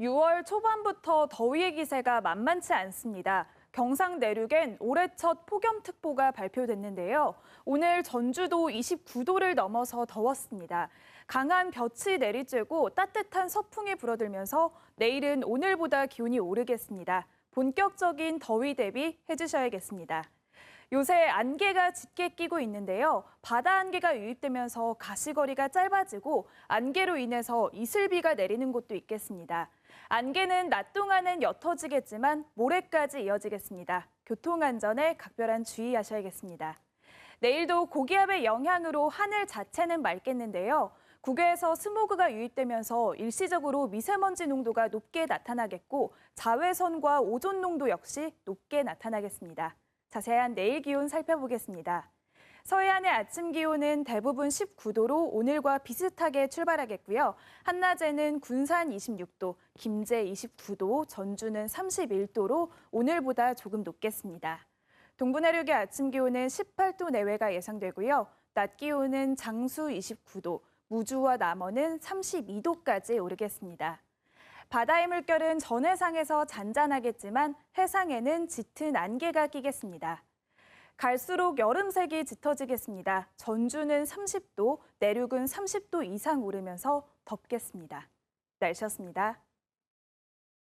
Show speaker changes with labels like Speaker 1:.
Speaker 1: 6월 초반부터 더위의 기세가 만만치 않습니다. 경상 내륙엔 올해 첫 폭염특보가 발표됐는데요. 오늘 전주도 29도를 넘어서 더웠습니다. 강한 볕이 내리쬐고 따뜻한 서풍이 불어들면서 내일은 오늘보다 기온이 오르겠습니다. 본격적인 더위 대비 해주셔야겠습니다. 요새 안개가 짙게 끼고 있는데요. 바다 안개가 유입되면서 가시거리가 짧아지고 안개로 인해서 이슬비가 내리는 곳도 있겠습니다. 안개는 낮 동안은 옅어지겠지만 모레까지 이어지겠습니다. 교통안전에 각별한 주의하셔야겠습니다. 내일도 고기압의 영향으로 하늘 자체는 맑겠는데요. 국외에서 스모그가 유입되면서 일시적으로 미세먼지 농도가 높게 나타나겠고 자외선과 오존 농도 역시 높게 나타나겠습니다. 자세한 내일 기온 살펴보겠습니다. 서해안의 아침 기온은 대부분 19도로 오늘과 비슷하게 출발하겠고요. 한낮에는 군산 26도, 김제 29도, 전주는 31도로 오늘보다 조금 높겠습니다. 동부 내륙의 아침 기온은 18도 내외가 예상되고요. 낮 기온은 장수 29도, 무주와 남원은 32도까지 오르겠습니다. 바다의 물결은 전해상에서 잔잔하겠지만 해상에는 짙은 안개가 끼겠습니다. 갈수록 여름색이 짙어지겠습니다. 전주는 30도, 내륙은 30도 이상 오르면서 덥겠습니다. 날씨였습니다.